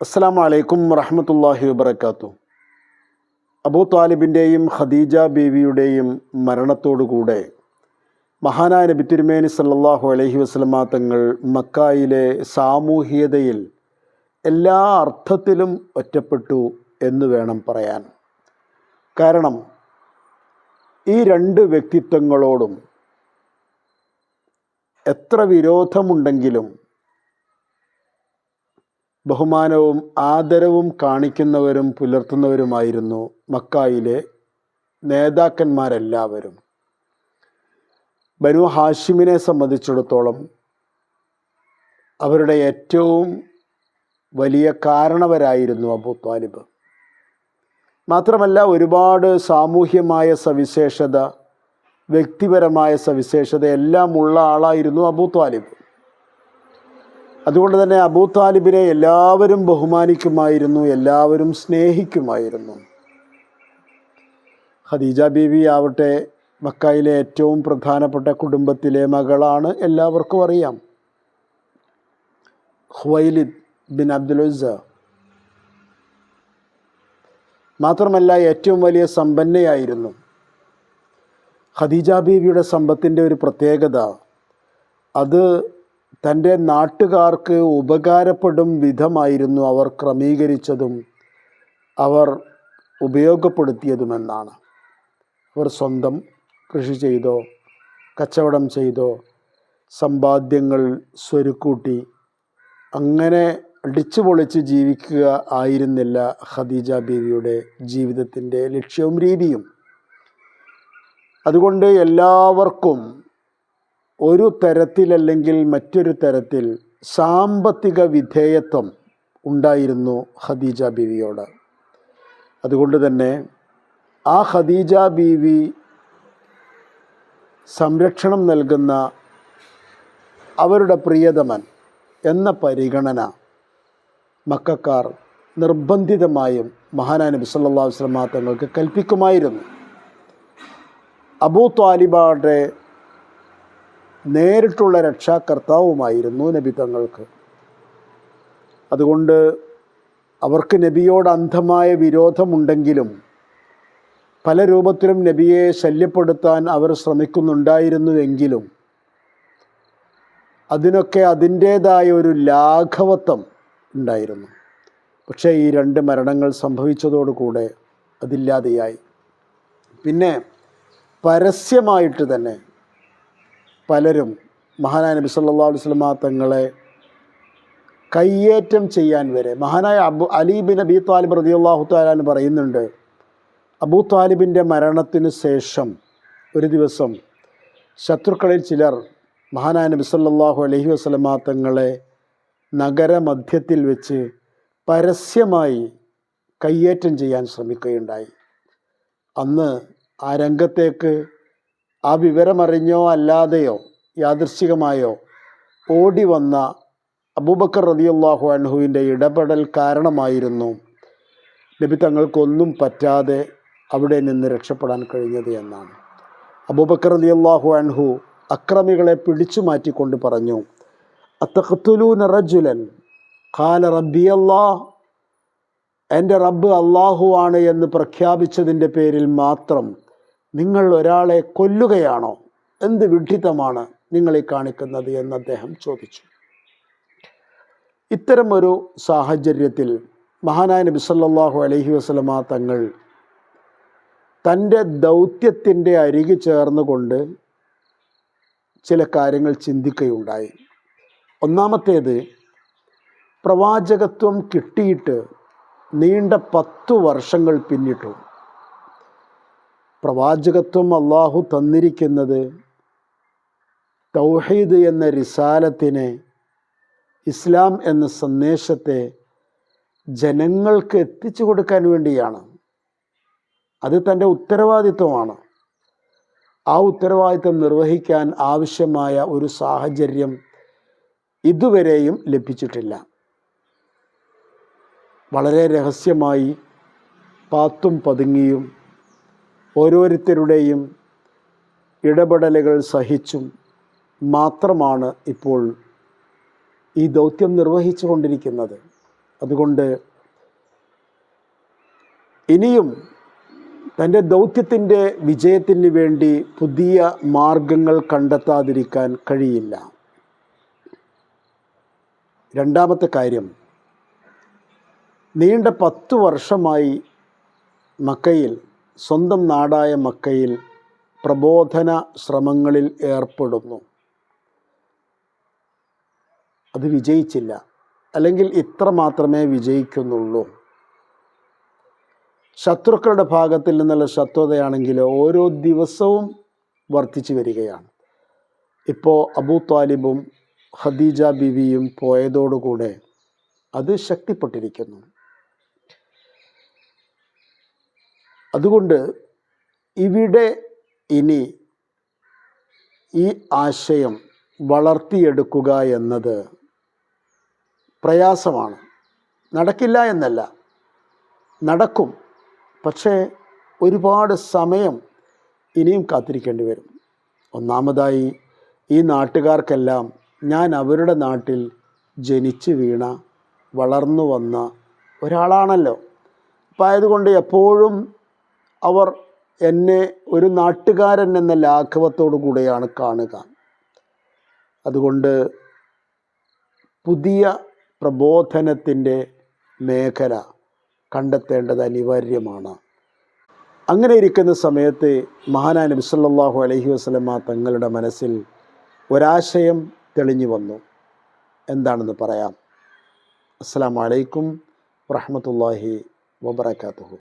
അസ്സാം വലൈക്കും വറഹമത്തല്ലാഹി വബർക്കാത്തു അബൂ താലിബിന്റെയും ഖദീജ ബീവിയുടെയും മരണത്തോടുകൂടെ മഹാനായ നബി തിരുമേനി സല്ലാഹു അലഹി വസല്ലമ തങ്ങൾ മക്കായിലെ സാമൂഹികതയിൽ എല്ലാ അർത്ഥത്തിലും ഒറ്റപ്പെട്ടു എന്ന് വേണം പറയാൻ. കാരണം ഈ രണ്ട് വ്യക്തിത്വങ്ങളോടും എത്ര വിരോധമുണ്ടെങ്കിലും ബഹുമാനവും ആദരവും കാണിക്കുന്നവരും പുലർത്തുന്നവരുമായിരുന്നു മക്കായിലെ നേതാക്കന്മാരെല്ലാവരും. ബനു ഹാഷിമിനെ സംബന്ധിച്ചിടത്തോളം അവരുടെ ഏറ്റവും വലിയ കാരണവരായിരുന്നു അബു താലിബ് മാത്രമല്ല ഒരുപാട് സാമൂഹ്യമായ സവിശേഷത വ്യക്തിപരമായ സവിശേഷത എല്ലാം ഉള്ള ആളായിരുന്നു അബു താലിബ് അതുകൊണ്ട് തന്നെ അബൂ താലിബിനെ എല്ലാവരും ബഹുമാനിക്കുമായിരുന്നു എല്ലാവരും സ്നേഹിക്കുമായിരുന്നു. ഖദീജ ബീവി ആവട്ടെ മക്കയിലെ ഏറ്റവും പ്രധാനപ്പെട്ട കുടുംബത്തിലെ മകളാണ് എല്ലാവർക്കും അറിയാം. ഹുവൈലിദ് ബിൻ അബ്ദുലുസ മാത്രമല്ല ഏറ്റവും വലിയ സമ്പന്നയായിരുന്നു. ഖദീജ ബീവിയുടെ സമ്പത്തിന്റെ ഒരു പ്രത്യേകത അത് തന്റെ നാട്ടുകാർക്ക് ഉപകാരപ്പെടും വിധമായിരുന്നു അവർ ക്രമീകരിച്ചതും അവർ ഉപയോഗപ്പെടുത്തിയതുമെന്നാണ്. അവർ സ്വന്തം കൃഷി ചെയ്തോ കച്ചവടം ചെയ്തോ സമ്പാദ്യങ്ങൾ സ്വരുക്കൂട്ടി അങ്ങനെ അടിച്ചു പൊളിച്ച് ജീവിക്കുക ആയിരുന്നില്ല ഖദീജ ബീവിയുടെ ജീവിതത്തിന്റെ ലക്ഷ്യവും രീതിയും. അതുകൊണ്ട് എല്ലാവർക്കും ഒരു തരത്തിലല്ലെങ്കിൽ മറ്റൊരു തരത്തിൽ സാമ്പത്തിക വിധേയത്വം ഉണ്ടായിരുന്നു ഖദീജ ബീവിയോട്. അതുകൊണ്ട് തന്നെ ആ ഖദീജ ബീവി സംരക്ഷണം നൽകുന്ന അവരുടെ പ്രിയതമൻ എന്ന പരിഗണന മക്കാർ നിർബന്ധിതമായും മഹാനായ നബി സല്ലല്ലാഹു അലൈഹി വസല്ലമ തങ്ങൾക്ക് കൽപ്പിക്കുമായിരുന്നു. അബൂ താലിബാടെ നേരിട്ടുള്ള രക്ഷാകർത്താവുമായിരുന്നു നബി തങ്ങൾക്ക്. അതുകൊണ്ട് അവർക്ക് നബിയോട് അന്ധമായ വിരോധമുണ്ടെങ്കിലും പല രൂപത്തിലും നബിയെ ശല്യപ്പെടുത്താൻ അവർ ശ്രമിക്കുന്നുണ്ടായിരുന്നുവെങ്കിലും അതിനൊക്കെ അതിന്റേതായ ഒരു ലാഘവത്വം ഉണ്ടായിരുന്നു. പക്ഷേ ഈ രണ്ട് മരണങ്ങൾ സംഭവിച്ചതോടുകൂടെ അതില്ലാതെയായി. പിന്നെ പരസ്യമായിട്ട് തന്നെ പലരും മഹാനായ നബി അലൈഹി വസല്ലമ തങ്ങളെ കയ്യേറ്റം ചെയ്യാൻ വരെ. മഹാനായ Abu Ali bin Abi Talib തആല എന്ന് പറയുന്നുണ്ട് അബൂ താലിബിന്റെ മരണത്തിന് ശേഷം ഒരു ദിവസം ശത്രുക്കളിൽ ചിലർ മഹാനായ നബി സല്ലല്ലാഹു അലൈഹി വസല്ലമ തങ്ങളെ നഗരമധ്യത്തിൽ വെച്ച് പരസ്യമായി കയ്യേറ്റം ചെയ്യാൻ ശ്രമിക്കുകയുണ്ടായി. അന്ന് ആ രംഗത്തേക്ക് ആ വിവരമറിഞ്ഞോ അല്ലാതെയോ യാദൃശ്ചികമായോ ഓടി വന്ന അബൂബക്കർ റതിയുള്ളാഹു അൻഹുവിന്റെ ഇടപെടൽ കാരണമായിരുന്നു നബി തങ്ങൾക്കൊന്നും പറ്റാതെ അവിടെ നിന്ന് രക്ഷപ്പെടാൻ കഴിഞ്ഞത് എന്നാണ്. അബൂബക്കർ റതിയുള്ളാഹു അൻഹു അക്രമികളെ പിടിച്ചു മാറ്റിക്കൊണ്ട് പറഞ്ഞു അത്തഖത്തുലൂന റജുലൻ ഖാല റബ്ബി അല്ലാ എന്റെ റബ്ബ് അള്ളാഹു ആണ് എന്ന് പ്രഖ്യാപിച്ചതിന്റെ പേരിൽ മാത്രം നിങ്ങൾ ഒരാളെ കൊല്ലുകയാണോ? എന്ത് വിഡ്ഢിത്തമാണ് നിങ്ങളെ കാണിക്കുന്നത് എന്ന് അദ്ദേഹം ചോദിച്ചു. ഇത്തരമൊരു സാഹചര്യത്തിൽ മഹാനായ നബി സല്ലല്ലാഹു അലൈഹി വസല്ലമ തങ്ങൾ തന്റെ ദൗത്യത്തിന്റെ അരികി ചേർന്നുകൊണ്ട് ചില കാര്യങ്ങൾ ചിന്തിക്കുകയുണ്ടായി. ഒന്നാമത്തേത് പ്രവാചകത്വം കിട്ടിയിട്ട് നീണ്ട പത്തു വർഷങ്ങൾ പിന്നിട്ടു. പ്രവാചകത്വം അള്ളാഹു തന്നിരിക്കുന്നത് തൗഹീദ് എന്ന റിസാലത്തിനെ ഇസ്ലാം എന്ന സന്ദേശത്തെ ജനങ്ങൾക്ക് എത്തിച്ചു കൊടുക്കാൻ വേണ്ടിയാണ്. അത് തന്റെ ഉത്തരവാദിത്വമാണ്. ആ ഉത്തരവാദിത്വം നിർവഹിക്കാൻ ആവശ്യമായ ഒരു സാഹചര്യം ഇതുവരെയും ലഭിച്ചിട്ടില്ല. വളരെ രഹസ്യമായി പാത്തും പതുങ്ങിയും ഓരോരുത്തരുടെയും ഇടപെടലുകൾ സഹിച്ചും മാത്രമാണ് ഇപ്പോൾ ഈ ദൗത്യം നിർവഹിച്ചു കൊണ്ടിരിക്കുന്നത് അതുകൊണ്ട് ഇനിയും തന്റെ ദൗത്യത്തിന്റെ വിജയത്തിന് വേണ്ടി പുതിയ മാർഗങ്ങൾ കണ്ടെത്താതിരിക്കാൻ കഴിയില്ല. രണ്ടാമത്തെ കാര്യം നീണ്ട പത്തു വർഷമായി മക്കയിൽ സ്വന്തം നാടായ മക്കയിൽ പ്രബോധന ശ്രമങ്ങളിൽ ഏർപ്പെടുന്നു. അത് വിജയിച്ചില്ല. അല്ലെങ്കിൽ ഇത്ര മാത്രമേ വിജയിക്കുന്നുള്ളൂ. ശത്രുക്കളുടെ ഭാഗത്തിൽ നിന്നുള്ള ശത്രുതയാണെങ്കിൽ ഓരോ ദിവസവും വർദ്ധിച്ചു വരികയാണ്. ഇപ്പോൾ അബൂ താലിബും ഖദീജ ബിവിയും പോയതോടുകൂടെ അത് ശക്തിപ്പെട്ടിരിക്കുന്നു. അതുകൊണ്ട് ഇവിടെ ഇനി ഈ ആശയം വളർത്തിയെടുക്കുക എന്നത് പ്രയാസമാണ്. നടക്കില്ല എന്നല്ല. നടക്കും. പക്ഷേ ഒരുപാട് സമയം ഇനിയും കാത്തിരിക്കേണ്ടി വരും. ഒന്നാമതായി ഈ നാട്ടുകാർക്കെല്ലാം ഞാൻ അവരുടെ നാട്ടിൽ ജനിച്ചു വീണ വളർന്നു വന്ന ഒരാളാണല്ലോ. അപ്പം ആയതുകൊണ്ട് എപ്പോഴും അവർ എന്നെ ഒരു നാട്ടുകാരൻ എന്ന ലാഘവത്തോടു കൂടെയാണ് കാണുക. അതുകൊണ്ട് പുതിയ പ്രബോധനത്തിന്റെ മേഖല കണ്ടെത്തേണ്ടത് അനിവാര്യമാണ്. അങ്ങനെ ഇരിക്കുന്ന സമയത്ത് മഹാനാ നബി സല്ലല്ലാഹു അലൈഹി വസല്ലമ തങ്ങളുടെ മനസ്സിൽ ഒരാശയം തെളിഞ്ഞു വന്നു. എന്താണെന്ന് പറയാം. അസ്സാം വലൈക്കും വറഹമത്തല്ലാഹി വബർക്കാത്തുഹു